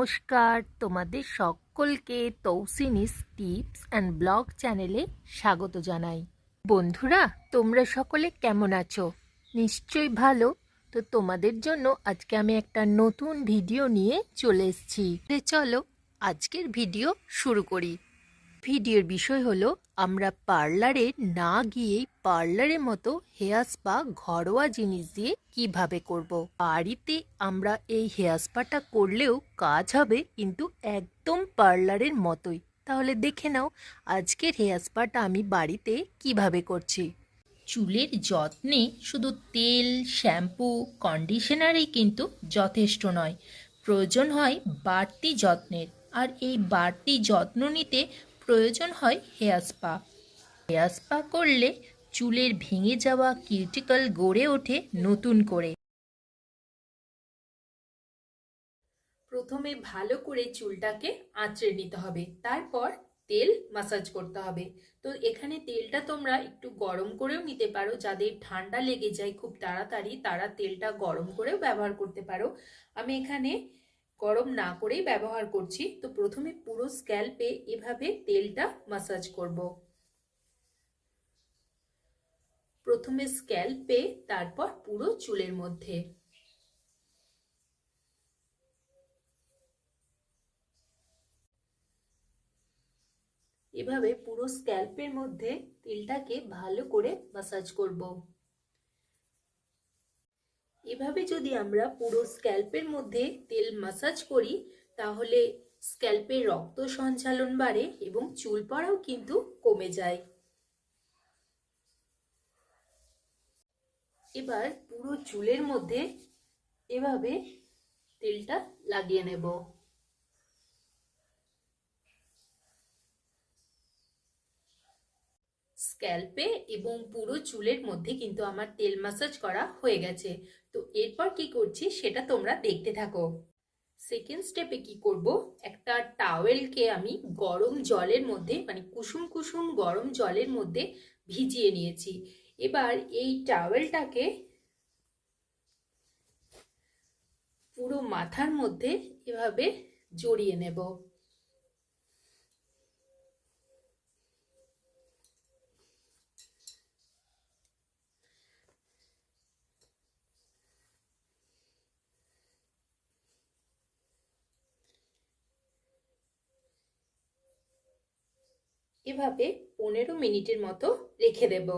নমস্কার। তোমাদের সকলকে তৌসিনিস টিপস অ্যান্ড ব্লগ চ্যানেলে স্বাগত জানাই। বন্ধুরা, তোমরা সকলে কেমন আছো? নিশ্চয়ই ভালো। তো তোমাদের জন্য আজকে আমি একটা নতুন ভিডিও নিয়ে চলে এসেছি। চলো, আজকের ভিডিও শুরু করি। ভিডিওর বিষয় হলো, আমরা পার্লারে না গিয়েই পার্লারের মতো হেয়ার স্পা ঘরোয়া জিনিস দিয়ে কীভাবে করব। বাড়িতে আমরা এই হেয়ার স্পাটা করলেও কাজ হবে কিন্তু একদম পার্লারের মতোই। তাহলে দেখে নাও, আজকের হেয়ার স্পাটা আমি বাড়িতে কীভাবে করছি? চুলের যত্নে শুধু তেল, শ্যাম্পু, কন্ডিশনারই কিন্তু যথেষ্ট নয়। প্রয়োজন হয় বাড়তি যত্নের। আর এই বাড়তি যত্ন নিতে প্রয়োজন হয় হেয়ার স্পা। হেয়ার স্পা করলে চুলের ভেঙে যাওয়া কিউটিকল গড়ে ওঠে নতুন করে। প্রথমে ভালো করে চুলটাকে আঁচড়ে নিতে হবে, তারপর তেল মাসাজ করতে হবে। তো এখানে তেলটা তোমরা একটু গরম করেও নিতে পারো, যাদের ঠান্ডা লেগে যায় খুব তাড়াতাড়ি, তারা তেলটা গরম করেও ব্যবহার করতে পারো। আমি এখানে গরম না করেই ব্যবহার করছি। তো প্রথমে পুরো স্ক্যাল্পে এভাবে তেলটা মাসাজ করব। প্রথমে স্ক্যাল্পে, তারপর পুরো চুলের মধ্যে। এভাবে পুরো স্ক্যাল্পের মধ্যে তেলটাকে ভালো করে মাসাজ করব। এভাবে যদি আমরা পুরো স্ক্যাল্পের মধ্যে তেল মাসাজ করি, তাহলে স্ক্যাল্পের রক্ত সঞ্চালন বাড়ে এবং চুল পড়াও কিন্তু কমে যায়। এবার পুরো চুলের মধ্যে এভাবে তেলটা লাগিয়ে নেব। স্ক্যাল্পে এবং পুরো চুলের মধ্যে কিন্তু আমার তেল মাসাজ করা হয়ে গেছে। তো এরপর কি করছি সেটা তোমরা দেখতে থাকো। সেকেন্ড স্টেপে কি করব? একটা টাওয়েলকে আমি গরম জলের মধ্যে মানে কুসুম কুসুম গরম জলের মধ্যে ভিজিয়ে নিয়েছি। এবার এই টাওয়েলটাকে পুরো মাথার মধ্যে এভাবে জড়িয়ে নেব। এভাবে পনেরো মিনিটের মতো রেখে দেব।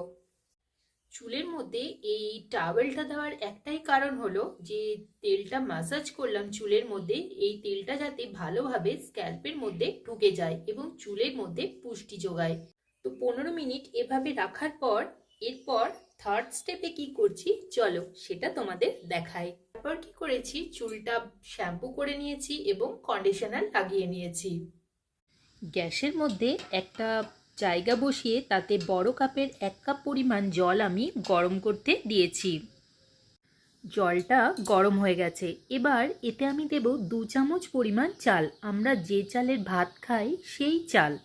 চুলের মধ্যে এই টাওয়েলটা দেওয়ার একটাই কারণ হলো যে তেলটা মাসাজ করলাম চুলের মধ্যে, এই তেলটা যাতে ভালোভাবে স্ক্যাল্পের মধ্যে ঢুকে যায় এবং চুলের মধ্যে পুষ্টি যোগায়। তো পনেরো মিনিট এভাবে রাখার পর, এরপর থার্ড স্টেপে কি করছি? চলো সেটা তোমাদের দেখাই। তারপর কি করেছি? চুলটা শ্যাম্পু করে নিয়েছি এবং কন্ডিশনার লাগিয়ে নিয়েছি। গ্যাসের মধ্যে একটা জায়গা বসিয়ে তাতে বড় কাপের এক কাপ পরিমাণ জল আমি গরম করতে দিয়েছি। জলটা গরম হয়ে গেছে। এবার এতে আমি দেব দু চামচ পরিমাণ চাল। আমরা যে চালের ভাত খাই সেই চাল।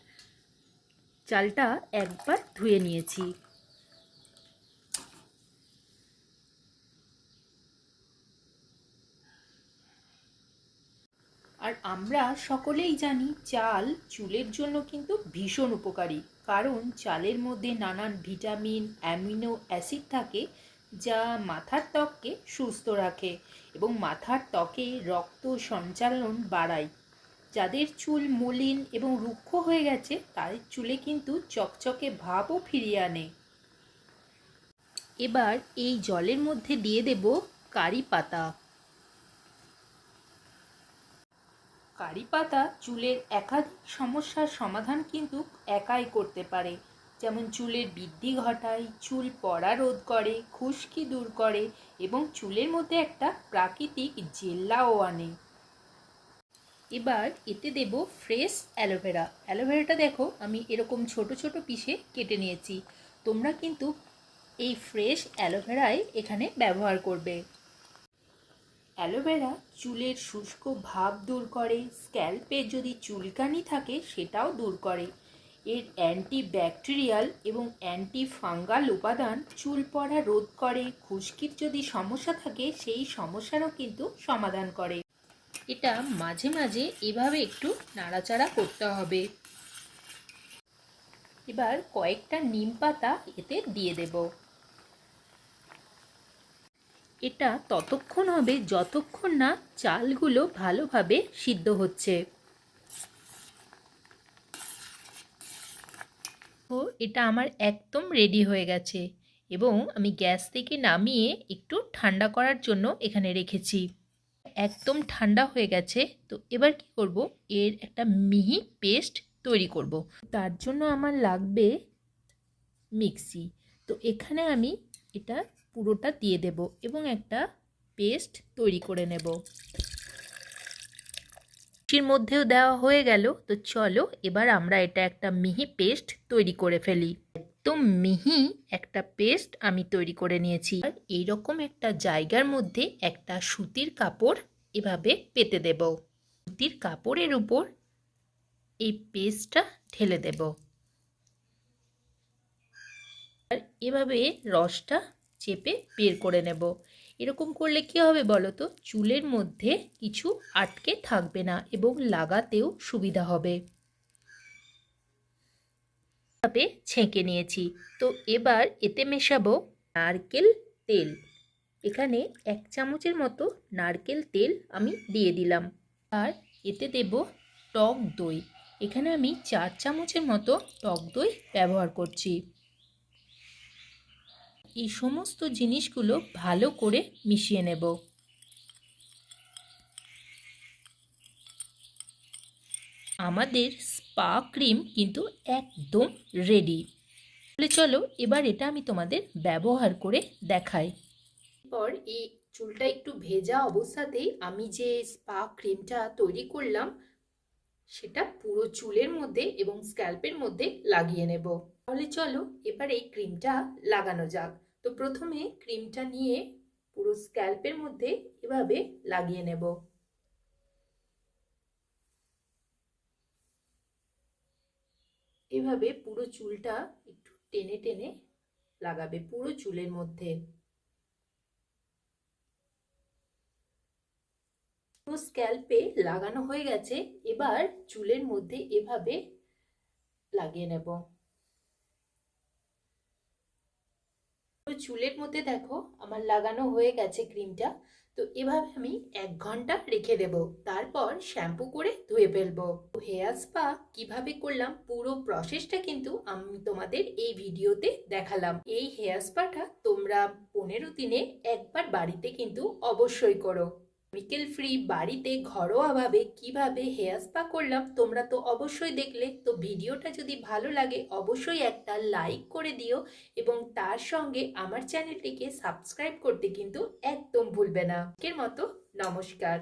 চালটা একবার ধুয়ে নিয়েছি। আর আমরা সকলেই জানি চাল চুলের জন্য কিন্তু ভীষণ উপকারী। কারণ চালের মধ্যে নানান ভিটামিন, অ্যামিনো অ্যাসিড থাকে যা মাথার ত্বককে সুস্থ রাখে এবং মাথার ত্বকে রক্ত সঞ্চালন বাড়ায়। যাদের চুল মলিন এবং রুক্ষ হয়ে গেছে, তাদের চুলে কিন্তু চকচকে ভাবও ফিরিয়ে আনে। এবার এই জলের মধ্যে দিয়ে দেব কারি পাতা। কারি পাতা চুলের একাধিক সমস্যার সমাধান কিন্তু একাই করতে পারে। যেমন চুলের বৃদ্ধি ঘটায়, চুল পড়া রোধ করে, খুশকি দূর করে এবং চুলের মধ্যে একটা প্রাকৃতিক জেল্লাও আনে। এবার এতে দেব ফ্রেশ অ্যালোভেরা। অ্যালোভেরাটা দেখো, আমি এরকম ছোট ছোট পিসে কেটে নিয়েছি। তোমরা কিন্তু এই ফ্রেশ অ্যালোভেরাই এখানে ব্যবহার করবে। অ্যালোভেরা চুলের শুষ্ক ভাব দূর করে। স্ক্যাল্পে যদি চুলকানি থাকে, সেটাও দূর করে। এর অ্যান্টি ব্যাকটেরিয়াল এবং অ্যান্টি ফাঙ্গাল উপাদান চুল পড়া রোধ করে। খুশকির যদি সমস্যা থাকে, সেই সমস্যারও কিন্তু সমাধান করে। এটা মাঝে মাঝে এভাবে একটু নাড়াচাড়া করতে হবে। এবার কয়েকটা নিম পাতা এতে দিয়ে দেব। এটা ততক্ষণ হবে যতক্ষণ না চালগুলো ভালোভাবে সিদ্ধ হচ্ছে। ও, এটা আমার একদম রেডি হয়ে গেছে এবং আমি গ্যাস থেকে নামিয়ে একটু ঠান্ডা করার জন্য এখানে রেখেছি। একদম ঠান্ডা হয়ে গেছে, তো এবার কি করব? এর একটা মিহি পেস্ট তৈরি করব। তার জন্য আমার লাগবে মিক্সি। তো এখানে আমি এটা পুরোটা দিয়ে দেব এবং একটা পেস্ট তৈরি করে নেব। মিক্সির মধ্যেও দেওয়া হয়ে গেল, তো চলো এবার আমরা এটা একটা মিহি পেস্ট তৈরি করে ফেলি। একদম মিহি একটা পেস্ট আমি তৈরি করে নিয়েছি। আর এইরকম একটা জায়গার মধ্যে একটা সুতির কাপড় এভাবে পেতে দেব। সুতির কাপড়ের উপর এই পেস্টটা ঢেলে দেব। আর এভাবে রসটা চেপে বের করে নেব। এরকম করলে কি হবে বলো তো? চুলের মধ্যে কিছু আটকে থাকবে না এবং লাগাতেও সুবিধা হবে। ভাবে ছেঁকে নিয়েছি। তো এবার এতে মেশাবো নারকেল তেল। এখানে এক চামচের মতো নারকেল তেল আমি দিয়ে দিলাম। আর এতে দেব টক দই। এখানে আমি চার চামচের মতো টক দই ব্যবহার করছি। এই সমস্ত জিনিসগুলো ভালো করে মিশিয়ে নেব। আমাদের স্পা ক্রিম কিন্তু একদম রেডি। তাহলে চলো এবার এটা আমি তোমাদের ব্যবহার করে দেখাই। এরপর এই চুলটা একটু ভেজা অবস্থাতেই আমি যে স্পা ক্রিমটা তৈরি করলাম, সেটা পুরো চুলের মধ্যে এবং স্ক্যাল্পের মধ্যে লাগিয়ে নেব। তাহলে চলো এবার এই ক্রিমটা লাগানো যাক। তো প্রথমে ক্রিমটা নিয়ে পুরো স্ক্যাল্পের মধ্যে এভাবে লাগিয়ে নেব। এভাবে পুরো চুলটা একটু টেনে টেনে লাগাবে পুরো চুলের মধ্যে। পুরো স্ক্যাল্পে লাগানো হয়ে গেছে, এবার চুলের মধ্যে এভাবে লাগিয়ে নেব। চুলের মধ্যে দেখো আমার লাগানো হয়ে গেছে ক্রিমটা, তো এভাবে আমি এক ঘণ্টা রেখে দেব। তারপর শ্যাম্পু করে ধুয়ে ফেলব। হেয়ার স্পা কীভাবে করলাম, পুরো প্রসেসটা কিন্তু আমি তোমাদের এই ভিডিওতে দেখালাম। এই হেয়ার স্পাটা তোমরা পনেরো দিনে একবার বাড়িতে কিন্তু অবশ্যই করো। কেমিক্যাল ফ্রি বাড়িতে ঘরোয়াভাবে কীভাবে হেয়ার স্পা করলাম, তোমরা তো অবশ্যই দেখলে। তো ভিডিওটা যদি ভালো লাগে, অবশ্যই একটা লাইক করে দিও এবং তার সঙ্গে আমার চ্যানেলটিকে সাবস্ক্রাইব করতে কিন্তু একদম ভুলবে না। এর মতো, নমস্কার।